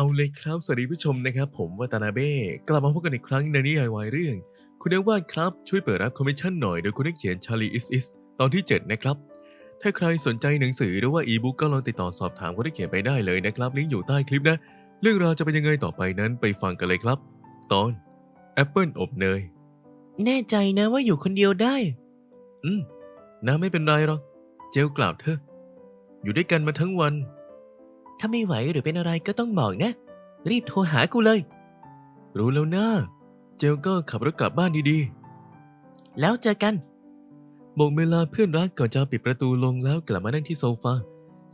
เอาเลยครับสวัสดีผู้ชมนะครับ ผมวัตนาเบ้กลับมาพบกันอีกครั้งในนิยายวายเรื่อง คุณนักวาดครับช่วยเปิดรับคอมมิชชั่นหน่อยโดยคุณนักเขียนชาลีอิสอิสตอนที่ 7 นะครับ ถ้าใครสนใจหนังสือหรือว่าอีบุ๊กก็ลองติดต่อสอบถามคนที่เขียนไปได้เลยนะครับ ลิงก์อยู่ใต้คลิปนะ เรื่องราวจะเป็นยังไงต่อไปนั้นไปฟังกันเลยครับ ตอนแอปเปิลอบเนยแน่ใจนะว่าอยู่คนเดียวได้ อืมน้าไม่เป็นไรหรอกเจลกล่าวเถอะอยู่ด้วยกันมาทั้งวัน ถ้าไม่ไหวหรือเป็นอะไรก็ต้องบอกนะ รีบโทรหากูเลย รู้แล้วนะเจลก็ขับรถกลับบ้านดีๆ แล้วเจอกันๆโบกมือลาเพื่อนรักก่อนจะปิดประตูลงแล้วกลับมานั่งที่โซฟา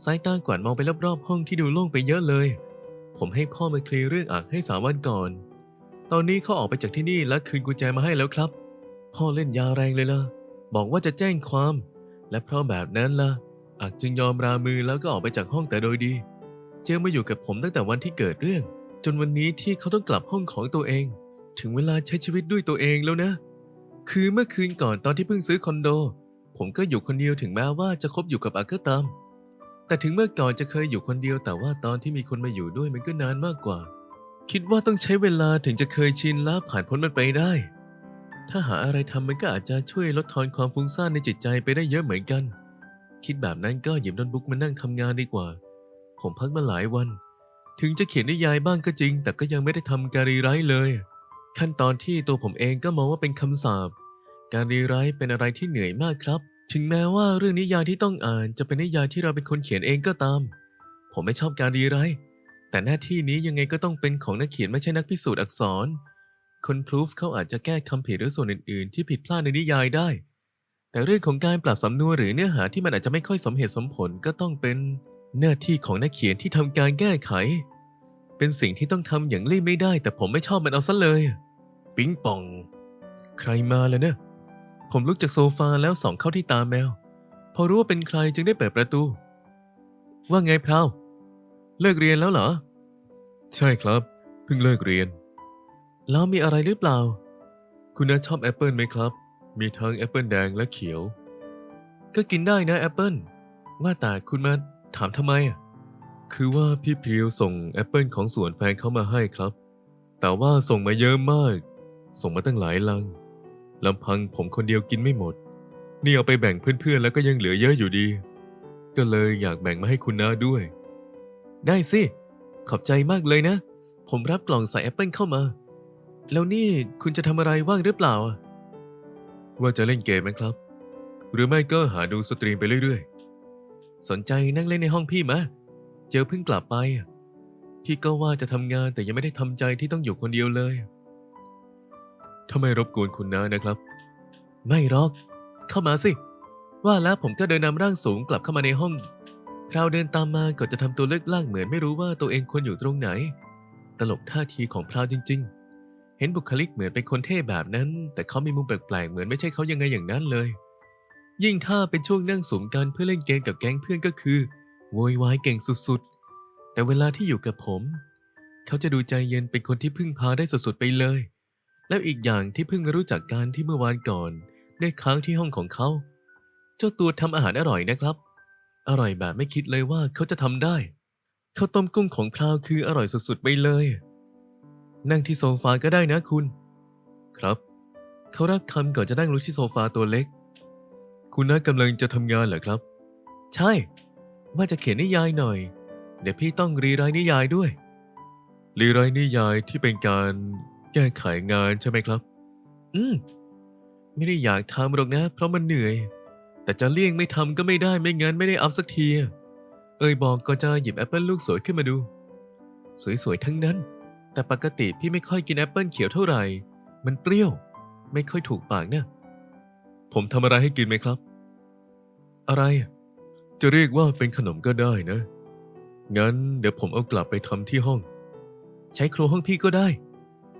สายตากวาดมองไปรอบๆห้องที่ดูโล่งไปเยอะเลย ผมให้พ่อมาเคลียร์เรื่องอักให้สามวันก่อน ตอนนี้เขาออกไปจากที่นี่และคืนกุญแจมาให้แล้วครับ พ่อเล่นยาแรงเลยล่ะ บอกว่าจะแจ้งความ และเพราะแบบนั้นล่ะอักจึงยอมรามือแล้วก็ออกไปจากห้องแต่โดยดี เจลมาอยู่กับผมตั้งแต่วันที่เกิดเรื่อง จนวันนี้ที่เขาต้องกลับห้องของตัวเอง ถึงเวลาใช้ชีวิตด้วยตัวเองแล้วนะ คือเมื่อคืนก่อนตอนที่เพิ่งซื้อคอนโด ผมก็อยู่คนเดียวถึงแม้ว่าจะคบอยู่กับอักก็ตาม แต่ถึงเมื่อก่อนจะเคยอยู่คนเดียวแต่ว่าตอนที่มีคนมาอยู่ด้วยมันก็นานมากกว่า คิดว่าต้องใช้เวลาถึงจะเคยชินและผ่านพ้นมันไปได้ ถ้าหาอะไรทำมันก็อาจจะช่วยลดทอนความฟุ้งซ่านในจิตใจไปได้เยอะเหมือนกัน คิดแบบนั้นก็หยิบโน้ตบุ๊กมานั่งทำงานดีกว่า ผมพักมาหลายวัน ถึงจะเขียนนิยายบ้างก็จริง แต่ก็ยังไม่ได้ทำการีไรเลย ขั้นตอนที่ตัวผมเองก็มองว่าเป็นคำสาปการรีไรเป็นอะไรที่เหนื่อยมากครับ ถึงแม้ว่าเรื่องนิยายที่ต้องอ่านจะเป็นนิยายที่เราเป็นคนเขียนเองก็ตาม ผมไม่ชอบการรีไรแต่หน้าที่นี้ยังไงก็ต้องเป็นของนักเขียนไม่ใช่นักพิสูจน์อักษร คนพรูฟเขาอาจจะแก้คำผิดหรือส่วนอื่นๆ ที่ผิดพลาดในนิยายได้ แต่เรื่องของการปรับสำนวนหรือเนื้อหาที่มันอาจจะไม่ค่อยสมเหตุสมผลก็ต้องเป็น หน้าที่ของนักเขียนที่ทำการแก้ไข เป็นสิ่งที่ต้องทำอย่างรีบไม่ได้ แต่ผมไม่ชอบมันเอาซะเลย ปิ๊งปอง ใครมาแล้วเนี่ยผมลุกจากโซฟาแล้วส่องเข้าที่ตาแมว พอรู้ว่าเป็นใครจึงได้เปิดประตู ว่าไงพราวเลิกเรียนแล้วเหรอ ใช่ครับ เพิ่งเลิกเรียน แล้วมีอะไรหรือเปล่า คุณน้าชอบแอปเปิลไหมครับ มีทั้งแอปเปิลแดงและเขียว ก็กินได้นะแอปเปิลว่าแต่คุณมา ถามทำไมอะคือว่าพี่พริวส่งแอปเปิลของสวนแฟนเขามาให้ครับ แต่ว่าส่งมาเยอะมาก ส่งมาตั้งหลายลังลำพังผมคนเดียวกินไม่หมด นี่เอาไปแบ่งเพื่อนๆ แล้วก็ยังเหลือเยอะอยู่ดี ก็เลยอยากแบ่งมาให้คุณน้าด้วย ได้สิ ขอบใจมากเลยนะ ผมรับกล่องใส่แอปเปิลเข้ามา แล้วนี่คุณจะทำอะไรว่างหรือเปล่า ว่าจะเล่นเกมไหมครับ หรือไม่ก็หาดูสตรีมไปเรื่อยๆ สนใจนั่งเล่นในห้องพี่มะ เจอเพิ่งกลับไป พี่ก็ว่าจะทำงานแต่ยังไม่ได้ทำใจที่ต้องอยู่คนเดียวเลยถ้าไม่รบกวนคุณน้านะครับ ไม่หรอก เข้ามาสิ ว่าแล้วผมก็เดินนำร่างสูงกลับเข้ามาในห้องพราวเดินตามมาก่อนจะทำตัวเลิกล่างเหมือนไม่รู้ว่าตัวเองควรอยู่ตรงไหน ตลกท่าทีของพราวจริง ๆ เห็นบุคลิกเหมือนเป็นคนเท่แบบนั้น แต่เขามีมุมแปลกๆเหมือนไม่ใช่เขายังไงอย่างนั้นเลย ยิ่งถ้าเป็นช่วงนั่งสูงกันเพื่อเล่นเกมกับแก๊งเพื่อนก็คือโวยวายเก่งสุดๆ แต่เวลาที่อยู่กับผม เขาจะดูใจเย็นเป็นคนที่พึ่งพาได้สุดๆไปเลย แล้วอีกอย่างที่เพิ่งรู้จักการที่เมื่อวานก่อน ได้ค้างที่ห้องของเขา เจ้าตัวทำอาหารอร่อยนะครับ อร่อยแบบไม่คิดเลยว่าเขาจะทำได้ข้าวต้มกุ้งของพราวคืออร่อยสุดๆไปเลย นั่งที่โซฟาก็ได้นะคุณ ครับ เขารับคำก่อนจะนั่งลุกที่โซฟาตัวเล็ก คุณน้ากำลังจะทำงานเหรอครับ ใช่ ว่าจะเขียนนิยายหน่อย เดี๋ยวพี่ต้องรีไรนิยายด้วย รีไรนิยายที่เป็นการแก้ไขงานใช่ไหมครับ อืม ไม่ได้อยากทำหรอกนะ เพราะมันเหนื่อย แต่จะเลี่ยงไม่ทำก็ไม่ได้ไม่งั้นไม่ได้อัพสักที เอ่ยบอกก็จะหยิบแอปเปิลลูกสวยขึ้นมาดู สวยๆทั้งนั้น แต่ปกติพี่ไม่ค่อยกินแอปเปิลเขียวเท่าไหร่ มันเปรี้ยว ไม่ค่อยถูกปากนะผมทำอะไรให้กินไหมครับ อะไร จะเรียกว่าเป็นขนมก็ได้นะ งั้นเดี๋ยวผมเอากลับไปทำที่ห้อง ใช้ครัวห้องพี่ก็ได้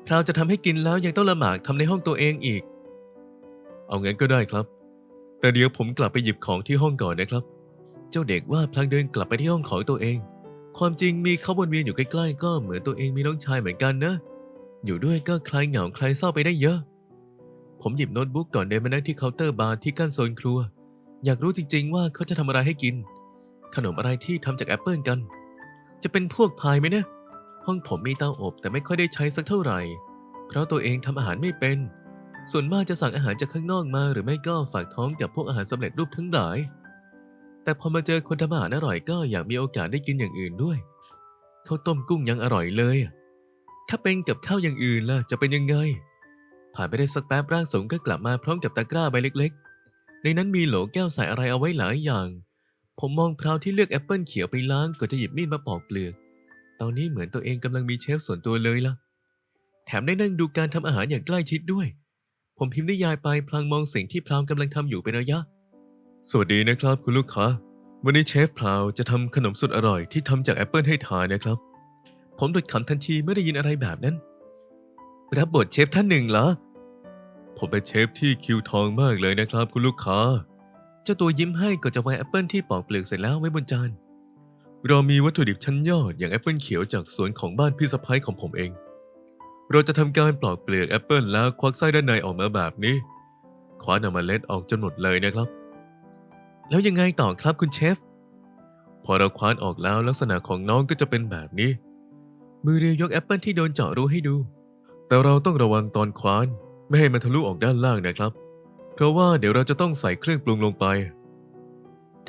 พราวจะทำให้กินแล้วยังต้องละหมากทำในห้องตัวเองอีก เอางั้นก็ได้ครับ แต่เดี๋ยวผมกลับไปหยิบของที่ห้องก่อนนะครับ เจ้าเด็กว่าพลางเดินกลับไปที่ห้องของตัวเอง ความจริงมีเขาวนเวียนอยู่ใกล้ๆก็เหมือนตัวเองมีน้องชายเหมือนกันนะ อยู่ด้วยก็คลายเหงาคลายเศร้าไปได้เยอะ ผมหยิบโน้ตบุ๊กก่อนเดินมานั่งที่เคาน์เตอร์บาร์ที่กั้นโซนครัว อยากรู้จริง ๆ ว่าเขาจะทำอะไรให้กิน ขนมอะไรที่ทำจากแอปเปิลกัน จะเป็นพวกพายไหมเนี่ยห้องผมมีเตาอบแต่ไม่ค่อยได้ใช้สักเท่าไหร่ เพราะตัวเองทำอาหารไม่เป็น ส่วนมากจะสั่งอาหารจากข้างนอกมา หรือไม่ก็ฝากท้องกับพวกอาหารสำเร็จรูปทั้งหลาย แต่พอมาเจอคนทำอาหารอร่อยก็อยากมีโอกาสได้กินอย่างอื่นด้วยข้าวต้มกุ้งยังอร่อยเลย ถ้าเป็นกับข้าวอย่างอื่นล่ะจะเป็นยังไง ผ่านไปได้สักแป๊บร่างทรงก็กลับมาพร้อมกับตะกร้าใบเล็กๆ ในนั้นมีโหลแก้วใส่อะไรเอาไว้หลายอย่าง ผมมองพราวที่เลือกแอปเปิลเขียวไปล้างก่อนจะหยิบมีดมาปอกเปลือก ตอนนี้เหมือนตัวเองกำลังมีเชฟส่วนตัวเลยล่ะ แถมได้นั่งดูการทำอาหารอย่างใกล้ชิดด้วย ผมพิมพ์นิยายไปพลางมองสิ่งที่พราวกำลังทำอยู่เป็นระยะ สวัสดีนะครับคุณลูกค้า วันนี้เชฟพราวจะทำขนมสุดอร่อยที่ทำจากแอปเปิลให้ทานนะครับ ผมหลุดขำทันทีเมื่อได้ยินอะไรแบบนั้น รับบทเชฟท่านหนึ่งเหรอ ผมเป็นเชฟที่คิวทองมากเลยนะครับ คุณลูกค้า เจ้าตัวยิ้มให้ก่อนจะวางแอปเปิลที่ปอกเปลือกเสร็จแล้วไว้บนจาน เรามีวัตถุดิบชั้นยอดอย่างแอปเปิลเขียวจากสวนของบ้านพี่สะพ้ายของผมเอง เราจะทำการปลอกเปลือกแอปเปิลแล้วควักไส้ด้านในออกมาแบบนี้ คว้านเอาเล็ดออกจนหมดเลยนะครับ แล้วยังไงต่อครับคุณเชฟ พอเราคว้านออกแล้วลักษณะของน้องก็จะเป็นแบบนี้ มือเรียวยกแอปเปิลที่โดนเจาะรูให้ดู แต่เราต้องระวังตอนคว้าน ไม่ให้มันทะลุออกด้านล่างนะครับ เพราะว่าเดี๋ยวเราจะต้องใส่เครื่องปรุงลงไป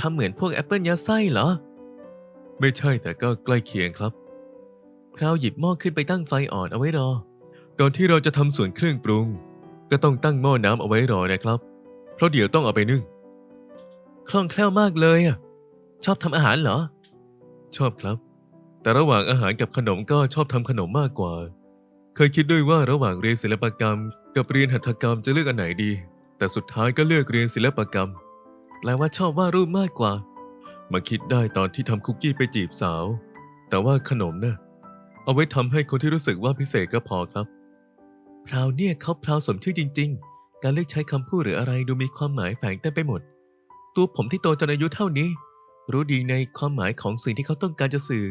ทำเหมือนพวกแอปเปิลยัดไส้เหรอ ไม่ใช่แต่ก็ใกล้เคียงครับพราวหยิบหม้อขึ้นไปตั้งไฟอ่อนเอาไว้รอ ก่อนที่เราจะทำส่วนเครื่องปรุง ก็ต้องตั้งหม้อน้ำเอาไว้รอนะครับ เพราะเดี๋ยวต้องเอาไปนึ่ง คล่องแคล่วมากเลยอะ ชอบทำอาหารเหรอ ชอบครับ แต่ระหว่างอาหารกับขนมก็ชอบทำขนมมากกว่า เคยคิดด้วยว่าระหว่างเรียนศิลปกรรม กับเรียนหัตถกรรมจะเลือกอันไหนดี แต่สุดท้ายก็เลือกเรียนศิลปกรรม แปลว่าชอบวาดรูปมากกว่า มาคิดได้ตอนที่ทำคุกกี้ไปจีบสาว แต่ว่าขนมนะ่ะเอาไว้ทำให้คนที่รู้สึกว่าพิเศษก็พอครับพราวเนี่ยเขาพราวสมชื่อจริง ๆ การเลือกใช้คำพูดหรืออะไรดูมีความหมายแฝงเต็มไปหมด ตัวผมที่โตจนอายุเท่านี้ รู้ดีในความหมายของสิ่งที่เขาต้องการจะสื่อ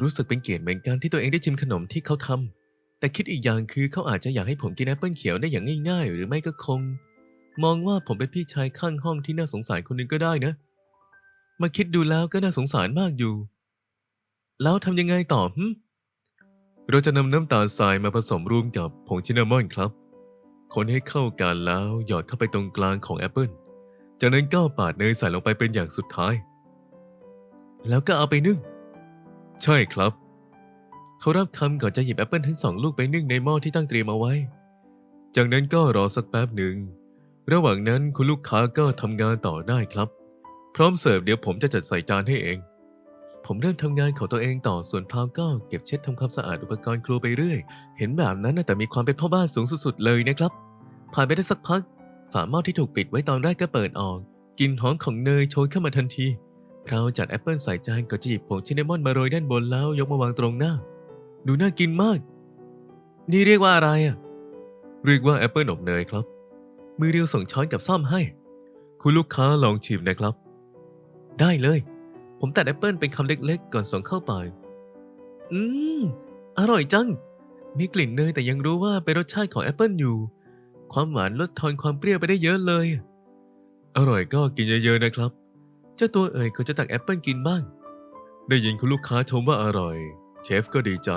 รู้สึกเป็นเกียรติเหมือนกันที่ตัวเองได้ชิมขนมที่เขาทำ แต่คิดอีกอย่างคือเขาอาจจะอยากให้ผมกินแอปเปิลเขียวได้อย่างง่าย ๆ หรือไม่ก็คง มองว่าผมเป็นพี่ชายข้างห้องที่น่าสงสารคนหนึงก็ได้นะ มาคิดดูแล้วก็น่าสงสารมากอยู่ แล้วทำยังไงต่อหึเราจะนำน้ำตาลทรายมาผสมรวมกับผงชินนามอนครับ คนให้เข้ากันแล้วหยอดเข้าไปตรงกลางของแอปเปิลจากนั้นก็ปาดเนยใส่ลงไปเป็นอย่างสุดท้าย แล้วก็เอาไปนึ่ง ใช่ครับ เขารับคำก่อนจะหยิบแอปเปิลทั้งสองลูกไปนึ่งในหม้อที่ตั้งเตรียมเอาไว้ จากนั้นก็รอสักแป๊บหนึ่ง ระหว่างนั้นคุณลูกค้าก็ทำงานต่อได้ครับ พร้อมเสิร์ฟเดี๋ยวผมจะจัดใส่จานให้เอง ผมเริ่มทำงานของตัวเองต่อส่วนพราวก็เก็บเช็ดทำความสะอาดอุปกรณ์ครัวไปเรื่อย เห็นแบบนั้นน่ะแต่มีความเป็นพ่อบ้านสูงสุดๆเลยนะครับ ผ่านไปได้สักพัก ฝาหม้อที่ถูกปิดไว้ตอนแรกก็เปิดออกกลิ่นหอมของเนยโชยเข้ามาทันทีพราวจัดแอปเปิลใส่จานก็จะหยิบผงชินนามอนมาโรยด้านบนแล้วยกมาวางตรงหน้า ดูน่ากินมาก นี่เรียกว่าอะไรอะ เรียกว่าแอปเปิลอบเนยครับ มือเรียวส่งช้อนกับซ่อมให้ คุณลูกค้าลองชิมนะครับ ได้เลย ผมตัดแอปเปิลเป็นคำเล็กๆ ก่อนส่งเข้าไป อืม อร่อยจัง มีกลิ่นเนยแต่ยังรู้ว่าเป็นรสชาติของแอปเปิลอยู่ ความหวานลดทอนความเปรี้ยวไปได้เยอะเลย อร่อยก็กินเยอะๆนะครับ เจ้าตัวเอ่ยก็จะตักแอปเปิลกินบ้าง ได้ยินคุณลูกค้าชมว่าอร่อย เชฟก็ดีใจ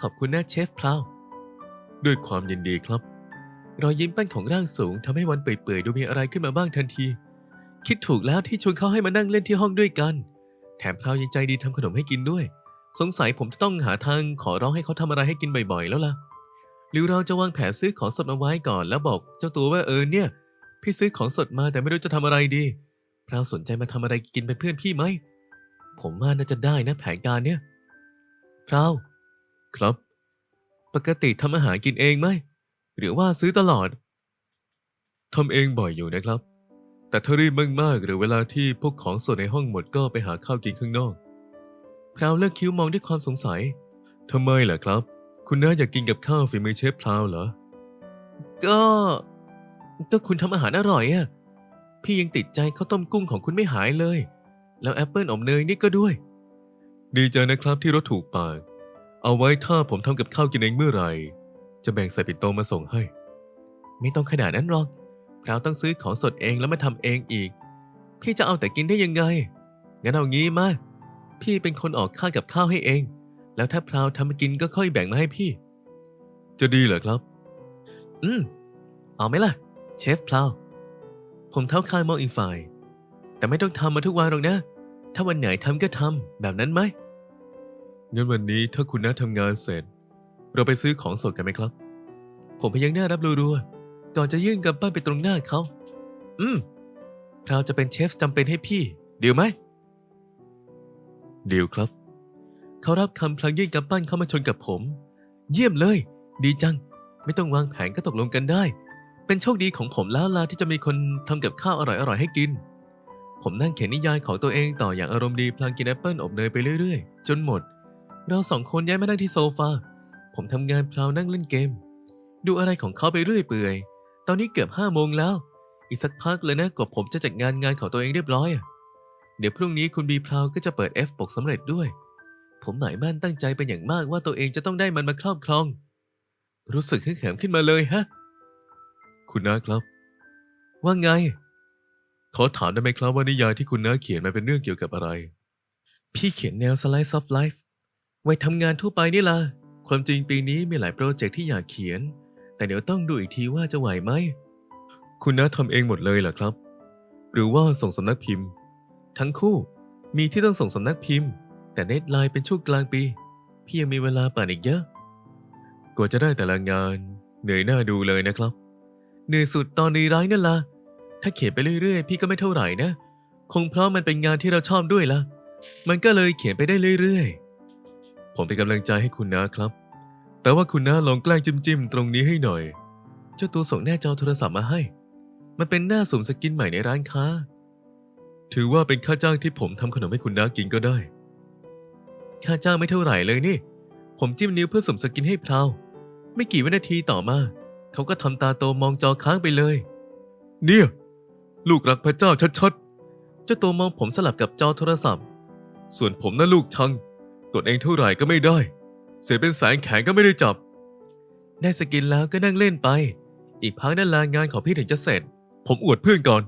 ขอบคุณนะเชฟพลาว ด้วยความยินดีครับ รอยยิ้มแป้นของร่างสูงทำให้วันเปื่อยๆดูมีอะไรขึ้นมาบ้างทันที คิดถูกแล้วที่ชวนเขาให้มานั่งเล่นที่ห้องด้วยกัน แถมพลาวยังใจดีทำขนมให้กินด้วย สงสัยผมจะต้องหาทางขอร้องให้เขาทำอะไรให้กินบ่อยๆ แล้วล่ะ หรือเราจะวางแผนซื้อของสดมาไว้ก่อนแล้วบอกเจ้าตัวว่าเออเนี่ย พี่ซื้อของสดมาแต่ไม่รู้จะทำอะไรดีพราวสนใจมาทำอะไรกินเป็นเพื่อนพี่ไหม ผมว่าน่าจะได้นะแผนการเนี่ย ราว ครับ ปกติทำอาหารกินเองไหม หรือว่าซื้อตลอดทำเองบ่อยอยู่นะครับ แต่ถ้ารีบมากๆหรือเวลาที่พวกของสดในห้องหมดก็ไปหาข้าวกินข้างนอกพราวเลิกคิ้วมองด้วยความสงสัยทำไมล่ะครับ คุณน้าอยากกินกับข้าวฝีมือเชฟพราวเหรอ ก็ ก็คุณทำอาหารอร่อยอะพี่ยังติดใจข้าวต้มกุ้งของคุณไม่หายเลย แล้วแอปเปิลอบเนยนี่ก็ด้วย ดีใจนะครับที่รถถูกปาก เอาไว้ถ้าผมทำกับข้าวกินเองเมื่อไหร่ จะแบ่งใส่ปิ่นโตมาส่งให้ ไม่ต้องขนาดนั้นหรอกเราต้องซื้อของสดเองแล้วมาทำเองอีก พี่จะเอาแต่กินได้ยังไง งั้นเอางี้มา พี่เป็นคนออกค่ากับข้าวให้เอง แล้วถ้าพราวทำมากินก็ค่อยแบ่งมาให้พี่ จะดีเหรอครับ อืม เอาไหมล่ะ เชฟพลาว ผมเท้าคางมองอีกฝ่าย แต่ไม่ต้องทำมาทุกวันหรอกนะ ถ้าวันไหนทำก็ทำแบบนั้นไหม งั้นวันนี้ถ้าคุณน้าทำงานเสร็จ เราไปซื้อของสดกันไหมครับ ผมพยักหน้ารับรัวๆก่อนจะยื่นกำปั้นไปตรงหน้าเขา อืมพราจะเป็นเชฟจำเป็นให้พี่เดียวไหมเดียวครับ เขารับคำพลางยื่นกำปั้นเข้ามาชนกับผม เยี่ยมเลย ดีจัง ไม่ต้องวางแผนก็ตกลงกันได้ เป็นโชคดีของผมแล้วล่ะที่จะมีคนทำกับข้าวอร่อยๆให้กินผมนั่งเขียนนิยายของตัวเองต่ออย่างอารมณ์ดีพลางกินแอปเปิลอบเนยไปเรื่อยๆ จนหมด เราสองคนย้ายมานั่งที่โซฟา ผมทำงานพลาวนั่งเล่นเกม ดูอะไรของเขาไปเรื่อยเปื่อย ตอนนี้เกือบห้าโมงแล้ว อีกสักพักเลยนะกว่าผมจะจัดงานงานของตัวเองเรียบร้อย เดี๋ยวพรุ่งนี้คุณบีพลาวก็จะเปิด F ปกสำเร็จด้วย ผมหมายมั่นตั้งใจเป็นอย่างมากว่าตัวเองจะต้องได้มันมาครอบครอง รู้สึกขึ้นแขมขึ้นมาเลยฮะ คุณน้าครับ ว่าไง ขอถามได้ไหมครับว่านิยายที่คุณน้าเขียนมาเป็นเรื่องเกี่ยวกับอะไร พี่เขียนแนว slice of life ไว้ทำงานทั่วไปนี่ล่ะ ความจริงปีนี้มีหลายโปรเจกต์ที่อยากเขียน แต่เดี๋ยวต้องดูอีกทีว่าจะไหวไหม คุณน้าทำเองหมดเลยเหรอครับ หรือว่าส่งสำนักพิมพ์ ทั้งคู่มีที่ต้องส่งสำนักพิมพ์ แต่เดทไลน์เป็นช่วงกลางปี พี่ยังมีเวลาป่านอีกเยอะ กว่าจะได้แต่ละงาน เหนื่อยหน้าดูเลยนะครับ เหนื่อยสุดตอนรีร้ายนั่นละถ้าเขียนไปเรื่อยๆ พี่ก็ไม่เท่าไหร่นะ คงเพราะมันเป็นงานที่เราชอบด้วยละมันก็เลยเขียนไปได้เรื่อยๆ ผมเป็นกำลังใจให้คุณนะครับ แต่ว่าคุณน้าลองแกล้งจิ้มๆตรงนี้ให้หน่อย เจ้าตัวส่งหน้าจอโทรศัพท์มาให้ มันเป็นหน้าสุ่มสกินใหม่ในร้านค้า ถือว่าเป็นค่าจ้างที่ผมทำขนมให้คุณน้ากินก็ได้ ค่าจ้างไม่เท่าไหร่เลยนี่ ผมจิ้มนิ้วเพื่อสุ่มสกินให้พราวไม่กี่วินาทีต่อมา เขาก็ทำตาโตมองจอค้างไปเลย เนี่ย ลูกรักพระเจ้าชัดๆ เจ้าตัวมองผมสลับกับจอโทรศัพท์ ส่วนผมน่ะลูกชัง กดเองเท่าไหร่ก็ไม่ได้ เสียเป็นแสนแขนก็ไม่ได้จับ ได้สกินแล้วก็นั่งเล่นไป อีกพักนั่นลางานของพี่ถึงจะเสร็จ ผมอวดเพื่อนก่อน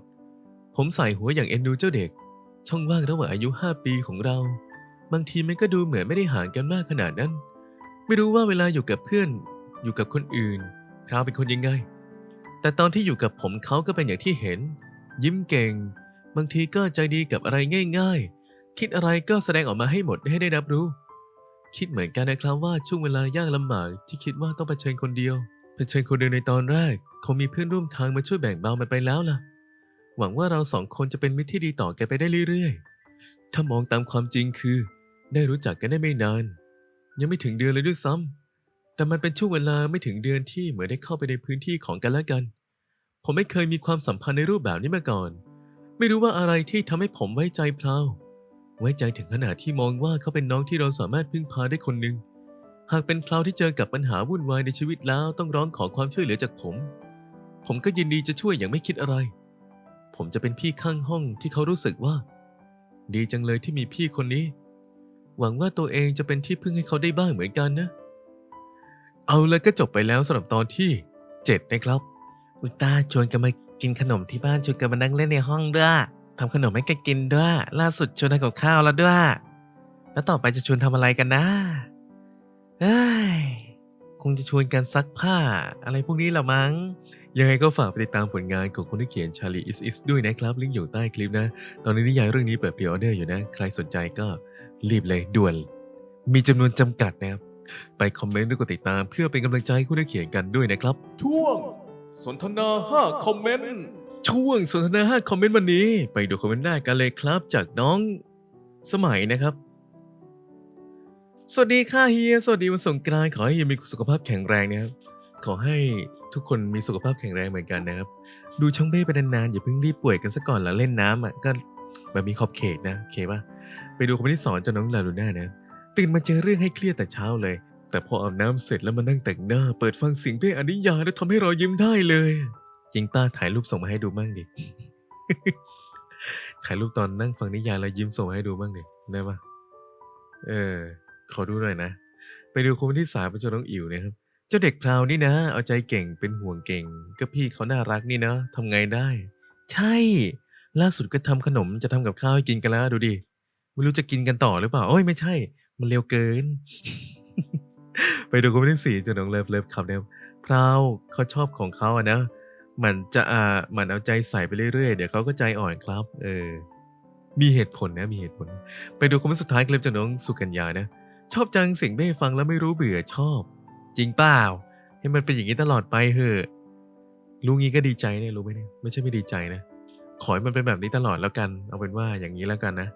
ผมใส่หัวอย่างเอ็นดูเจ้าเด็ก ช่องว่างระหว่างอายุ 5 ปีของเรา บางทีมันก็ดูเหมือนไม่ได้ห่างกันมากขนาดนั้น ไม่รู้ว่าเวลาอยู่กับเพื่อน อยู่กับคนอื่นพราวเป็นคนยังไง แต่ตอนที่อยู่กับผมเขาก็เป็นอย่างที่เห็น ยิ้มเก่ง บางทีก็ใจดีกับอะไรง่าย ๆ คิดอะไรก็แสดงออกมาให้หมดให้ได้รับรู้ คิดเหมือนกันนะครับว่าช่วงเวลายากลำบากที่คิดว่าต้องเผชิญคนเดียวเผชิญคนเดียวในตอนแรกคงมีเพื่อนร่วมทางมาช่วยแบ่งเบามันไปแล้วล่ะ หวังว่าเราสองคนจะเป็นมิตรที่ดีต่อแกไปได้เรื่อยๆ ถ้ามองตามความจริงคือ ได้รู้จักกันได้ไม่นาน ยังไม่ถึงเดือนเลยด้วยซ้ำแต่มันเป็นช่วงเวลาไม่ถึงเดือนที่เหมือนได้เข้าไปในพื้นที่ของกันและกัน ผมไม่เคยมีความสัมพันธ์ในรูปแบบนี้มาก่อน ไม่รู้ว่าอะไรที่ทำให้ผมไว้ใจพลาว ไว้ใจถึงขนาดที่มองว่าเขาเป็นน้องที่เราสามารถพึ่งพาได้คนหนึ่ง หากเป็นพลาวที่เจอกับปัญหาวุ่นวายในชีวิตแล้วต้องร้องขอความช่วยเหลือจากผม ผมก็ยินดีจะช่วยอย่างไม่คิดอะไร ผมจะเป็นพี่ข้างห้องที่เขารู้สึกว่า ดีจังเลยที่มีพี่คนนี้ หวังว่าตัวเองจะเป็นที่พึ่งให้เขาได้บ้างเหมือนกันนะ เอาลยก็จบไปแล้วสำหรับตอนที่ 7 นะครับ อุตาชวนกันมากินขนมที่บ้านชวนกันมานั่งเล่นในห้องด้วย ทำขนมให้แกกินด้วย ล่าสุดชวนทำกับข้าวแล้วด้วย แล้วต่อไปจะชวนทำอะไรกันนะเอ้ยคงจะชวนกันซักผ้า อะไรพวกนี้ละมั้ง ยังไงก็ฝากไปติดตามผลงานของคนที่เขียนชาลีอิสอิสด้วยนะครับ ลิงก์อยู่ใต้คลิปนะ ตอนนี้นิยายเรื่องนี้เปิดพรีออเดอร์อยู่นะ ใครสนใจก็รีบเลยด่วน มีจำนวนจำกัดนะครับ ไปคอมเมนต์ด้วยกดติดตาม เพื่อเป็นกำลังใจให้คุณนักเขียนกันด้วยนะครับ ช่วงสนทนา 5 คอมเมนต์ ช่วงสนทนา5คอมเมนต์วันนี้ ไปดูคอมเมนต์แรกกันเลยครับ จากน้องสมัยนะครับ สวัสดีค่ะเฮีย สวัสดีวันสงกรานต์ขอให้เฮียมีสุขภาพแข็งแรงนะครับ ขอให้ทุกคนมีสุขภาพแข็งแรงเหมือนกันนะครับ ดูช่องเบ้ไปนานๆอย่าเพิ่งรีบป่วยกันซะก่อนแล้วเล่นน้ำอะก็แบบมีขอบเขตนะโอเคปะไปดูคอมเมนต์ที่สอนจากน้องลาลูน่านะตื่นมาเจอเรื่องให้เครียดแต่เช้าเลย แต่พออาบน้ำเสร็จแล้วมานั่งแต่งหน้า เปิดฟังเสียงเพลงอนิยาแล้วทำให้เรายิ้มได้เลย จริงป้าถ่ายรูปส่งมาให้ดูบ้างดิ ถ่ายรูปตอนนั่งฟังนิยายแล้วยิ้มส่งมาให้ดูบ้างดิ ได้ปะเออ ขอดูหน่อยนะ ไปดูคนต์ที่สามเป็นจาน้องอิ๋วนะครับ เจ้าเด็กพราวนี่นะ เอาใจเก่งเป็นห่วงเก่ง ก็พี่เขาน่ารักนี่นะทำไงได้ ใช่ ล่าสุดก็ทำขนมจะทำกับข้าวให้กินกันแล้วดูดิ ไม่รู้จะกินกันต่อหรือเปล่าโอ้ยไม่ใช่ มันเร็วเกิน ไปดูคอมเมนต์สี่จนน้องเลิฟเลิฟขับเนี่ยพราวเขาชอบของเขาอะนะ มันจะอ่ามันเอาใจใส่ไปเรื่อยๆ เดี๋ยวเขาก็ใจอ่อนครับ เออ มีเหตุผลนะ มีเหตุผล ไปดูคอมเมนต์สุดท้ายคลิปจากน้องสุกัญญานะ ชอบจังเสียงเบ้ฟังแล้วไม่รู้เบื่อชอบ จริงเปล่า ให้มันเป็นอย่างนี้ตลอดไปเถอะรู้งี้ก็ดีใจเนี่ยรู้ไหมเนี่ยไม่ใช่ไม่ดีใจนะ ขอให้มันเป็นแบบนี้ตลอดแล้วกัน เอาเป็นว่าอย่างนี้แล้วกันนะ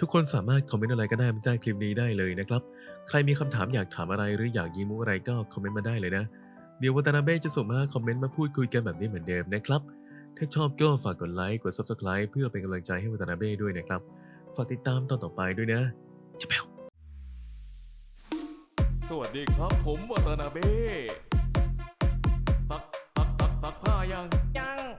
ทุกคนสามารถคอมเมนต์อะไรก็ได้ใต้คลิปนี้ได้เลยนะครับ ใครมีคำถามอยากถามอะไรหรืออยากยิ้มมุกอะไรก็คอมเมนต์มาได้เลยนะ เดี๋ยววัตนาเบ้จะส่งมาคอมเมนต์มาพูดคุยกันแบบนี้เหมือนเดิมนะครับ ถ้าชอบก็ฝากกดไลค์กด Subscribe เพื่อเป็นกำลังใจให้วัตนาเบ้ด้วยนะครับ ฝากติดตามตอนต่อไปด้วยนะจะแปวสวัสดีครับผมวัตนาเบ้ตักตักตักตักผ้ายังยัง